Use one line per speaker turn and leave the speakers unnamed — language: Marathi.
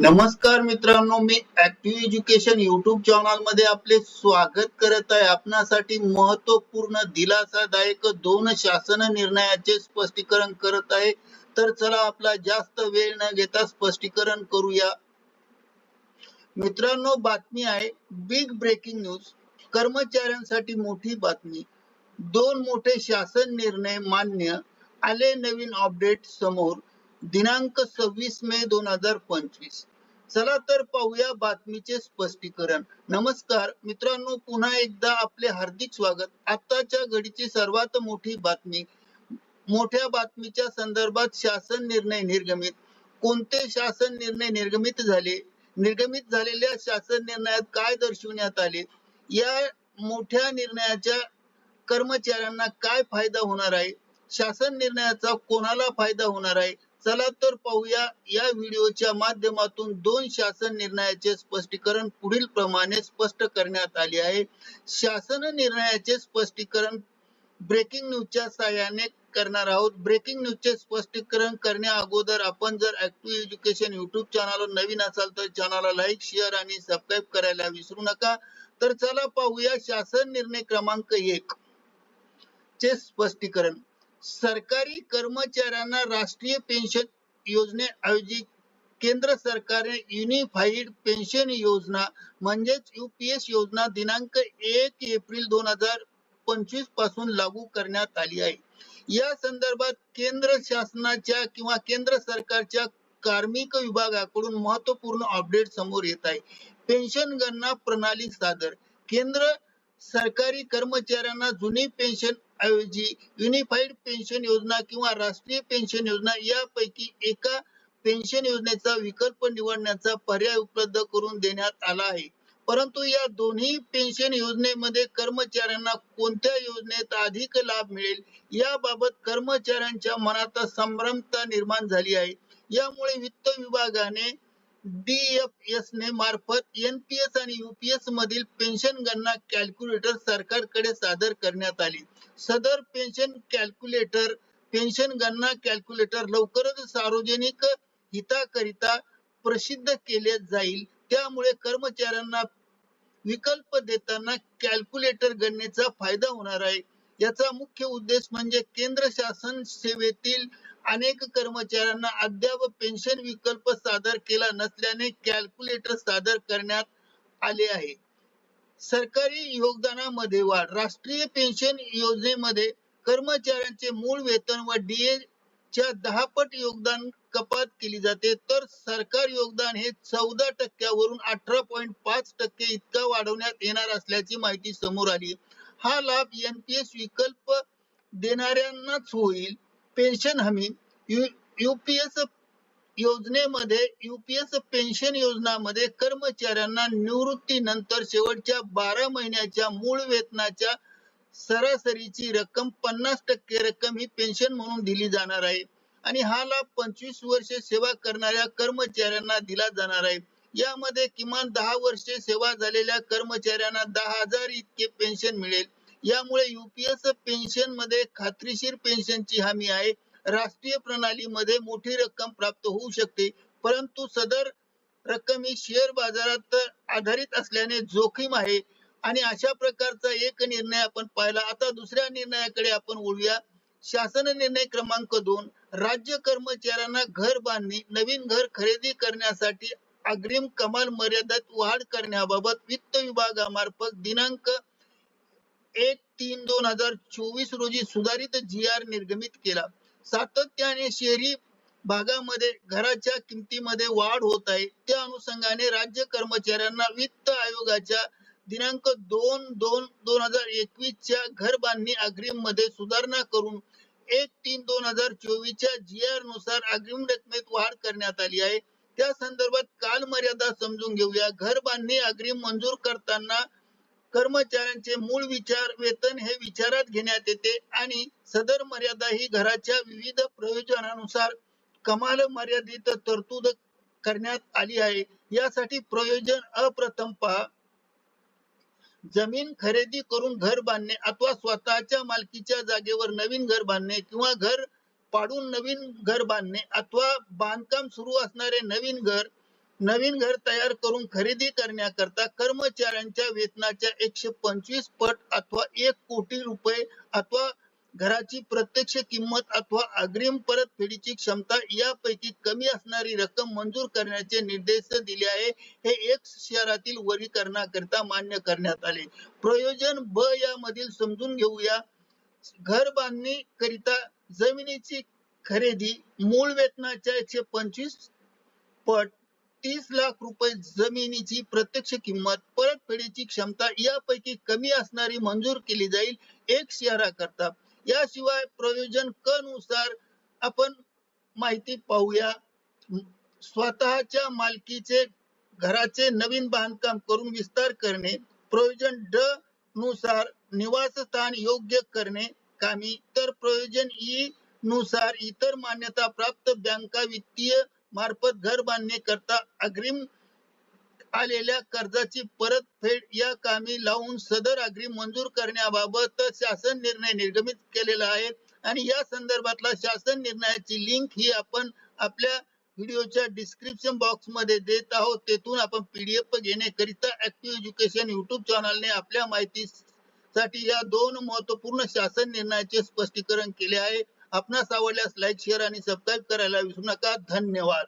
नमस्कार मित्रांनो मी ऍक्टिव्ह एज्युकेशन युट्यूब चॅनलमध्ये आपले स्वागत करत आहे. आपणासाठी महत्त्वपूर्ण दिलासादायक दोन शासन निर्णयाचे स्पष्टीकरण करत आहे. तर चला आपला जास्त वेळ न घेता स्पष्टीकरण करूया. मित्रांनो बातमी आहे. बिग ब्रेकिंग न्यूज कर्मचाऱ्यांसाठी मोठी बातमी. दोन मोठे शासन निर्णय मान्य आले नवीन अपडेट समोर. दिनांक सव्वीस मे दोन हजार पंचवीस. चला तर पाहूया बातमीचे स्पष्टीकरण. नमस्कार मित्रांनो पुन्हा एकदा आपले हार्दिक स्वागत. आताच्या घडीची सर्वात मोठी बातमी मोठ्या बातमीच्या संदर्भात शासन निर्णय निर्गमित. कोणते शासन निर्णय निर्गमित झाले? निर्गमित झालेल्या शासन निर्णयात काय दर्शवण्यात आले? या मोठ्या निर्णयाच्या कर्मचाऱ्यांना काय फायदा होणार आहे? शासन निर्णयाचा कोणाला फायदा होणार आहे? चला तर पाहूया या व्हिडिओच्या माध्यमातून दोन शासन निर्णयाचे स्पष्टीकरण पुढील प्रमाणे स्पष्ट करण्यात आले आहे. शासन निर्णयाचे स्पष्टीकरण ब्रेकिंग न्यूजच्या सहाय्याने करणार आहोत. ब्रेकिंग न्यूजचे स्पष्टीकरण करण्या अगोदर आपण जर ऍक्टिव्ह एज्युकेशन युट्यूब चॅनलवर नवीन असाल तर चॅनलला लाईक शेअर आणि सबस्क्राईब करायला विसरू नका. तर चला पाहूया शासन निर्णय क्रमांक एक चे स्पष्टीकरण. सरकारी कर्मचाऱ्यांना राष्ट्रीय पेन्शन योजनेऐवजी केंद्र सरकारने युनिफाईड पेन्शन योजना म्हणजेच युपीएस योजना दिनांक एक एप्रिल दोन हजार पंचवीसपासून लागू करण्यात आली आहे. या संदर्भात केंद्र शासनाच्या किंवा केंद्र सरकारच्या कार्मिक विभागाकडून महत्त्वपूर्ण अपडेट समोर येत आहे. पेन्शन गणना प्रणाली सादर केंद्र सरकारी कर्मचाऱ्यांना जुनी पेन्शन ऐवजी युनिफाईड पेन्शन योजना किंवा राष्ट्रीय पेन्शन योजना यापैकी एका पेन्शन योजनेचा विकल्प निवडण्याचा पर्याय उपलब्ध करून देण्यात आला आहे. परंतु या दोन्ही पेन्शन योजनेमध्ये कर्मचाऱ्यांना कोणत्या योजनेत अधिक लाभ मिळेल याबाबत कर्मचाऱ्यांच्या मनात संभ्रमता निर्माण झाली आहे. यामुळे वित्त विभागाने डीएफएस ने मार्फत एनपीएस आणि युपीएस मधील पेन्शन गणना कॅल्क्युलेटर सरकारकडे सादर करण्यात आली. सदर पेन्शन कॅल्क्युलेटर पेन्शन गणना कॅल्क्युलेटर लवकरच सार्वजनिक हिताकरिता प्रसिद्ध केले जाईल. त्यामुळे कर्मचाऱ्यांना विकल्प देताना कॅल्क्युलेटर गणनेचा फायदा होणार आहे. याचा मुख्य उद्देश म्हणजे केंद्र शासन सेवेतील अनेक कर्मचाऱ्यांना अद्याप पेन्शन विकल्प सादर केला नसल्याने कॅल्क्युलेटर सादर करण्यात आले आहे. सरकारी योगदानामध्ये वाढ राष्ट्रीय पेन्शन योजनेमध्ये कर्मचाऱ्यांचे मूळ वेतन व डीए च्या दहा पट योगदान कपात केली जाते. तर सरकार योगदान हे चौदा टक्क्यावरून अठरा पॉईंट पाच टक्के इतका वाढवण्यात येणार असल्याची माहिती समोर आली. हा लाभ एनपीएस विकल्प देणाऱ्यांनाच होईल. पेन्शन हमी. युपीएस योजनेमध्ये युपीएस पेन्शन योजनामध्ये कर्मचाऱ्यांना निवृत्तीनंतर शेवटच्या बारा महिन्याच्या मूळ वेतनाच्या सरासरीची रक्कम पन्नास टक्के रक्कम ही पेन्शन म्हणून दिली जाणार आहे. आणि हा लाभ पंचवीस वर्षे सेवा करणाऱ्या कर्मचाऱ्यांना दिला जाणार आहे. यामध्ये किमान दहा वर्षे सेवा झालेल्या कर्मचाऱ्यांना दहा हजार इतके पेन्शन मिळेल. यामुळे युपीएस पेन्शनमध्ये खात्रीशीर पेन्शनची हमी आहे. राष्ट्रीय प्रणालीमध्ये मोठी रक्कम प्राप्त होऊ शकते. परंतु सदर रक्कम ही शेअर बाजारात आधारित असल्याने जोखीम आहे. आणि अशा प्रकारचा एक निर्णय आपण पाहिला. आता दुसऱ्या निर्णयाकडे आपण वळूया. शासन निर्णय क्रमांक दोन. राज्य कर्मचाऱ्यांना घर बांधणी नवीन घर खरेदी करण्यासाठी अग्रिम कमाल मर्यादेत वाढ करण्याबाबत वित्त विभागामार्फत दिनांक एक तीन दोन हजार चोवीस रोजी सुधारित जी आर निर्गमित केला. सातत्याने शहरी भागामध्ये घराच्या किमतीमध्ये वाढ होत आहे. त्या अनुषंगाने राज्य कर्मचाऱ्यांना वित्त आयोगाच्या दिनांक दोन दोन दोन हजार एकवीस च्या घर बांधणी अग्रिममध्ये सुधारणा करून एक तीन दोन हजार चोवीस च्या जी आरनुसार अग्रिम रकमेत वाढ करण्यात आली आहे. त्या संदर्भात काल मर्यादा समजून घेऊया. घर बांधणी अग्रिम मंजूर करताना कर्मचाऱ्यांचे मूळ विचार वेतन हे विचारात घेण्यात येते आणि सदर मर्यादा ही घराच्या विविध प्रयोजनानुसार कमाल मर्यादित तरतूद करण्यात आली आहे. यासाठी प्रयोजन अप्रथम पहा. जमीन खरेदी करून घर बांधणे अथवा स्वतःच्या मालकीच्या जागेवर नवीन घर बांधणे किंवा घर पाडून नवीन घर बांधणे अथवा बांधकाम सुरू असणारे नवीन घर नवीन घर तयार करून खरेदी करण्याकरता कर्मचाऱ्यांच्या वेतनाच्या एकशे पंचवीस पट अथवा एक कोटी रुपये अथवा घराची प्रत्यक्ष किंमत अथवा अग्रिम परतफेडीची क्षमता यापैकी कमी असणारी रक्कम मंजूर करण्याचे निर्देश दिले आहे. हे एक शहरातील वर्गीकरणाकरिता मान्य करण्यात आले. प्रयोजन ब यामधील समजून घेऊया. घर बांधणी करिता जमिनीची खरेदी मूळ वेतनाच्या एकशे पंचवीस पट तीस लाख रुपये जमिनीची प्रत्यक्ष किंमत परतफेडीची क्षमता यापैकी कमी असणारी मंजूर केली जाईल एक शहराकरता याशिवाय प्रयोजन क नुसार आपण माहिती पाहूया. स्वतःच्या मालकीचे घराचे नवीन बांधकाम करून विस्तार करणे प्रयोजन ड नुसार निवासस्थान योग्य करणे कामी. तर प्रयोजन ई नुसार इतर मान्यता प्राप्त बँका वित्तीय मार्फत घर बांधणे करता अग्रिम आलेल्या कर्जाची परतफेड या कामी लावून सदर अग्रिम मंजूर करण्याबाबत शासन निर्णय निर्गमित केलेला आहे. आणि या संदर्भातला शासन निर्णयाची लिंक ही आपण आपल्या व्हिडिओच्या डिस्क्रिप्शन बॉक्समध्ये देत आहोत. तेथून आपण पीडीएफ घेण्याकरिता ऍक्टिव्ह एज्युकेशन युट्यूब चॅनलने आपल्या माहितीसाठी या दोन महत्त्वपूर्ण शासन निर्णयाचे स्पष्टीकरण केले आहे. आपणास आवडल्यास लाईक शेअर आणि सबस्क्राईब करायला विसरू नका. धन्यवाद.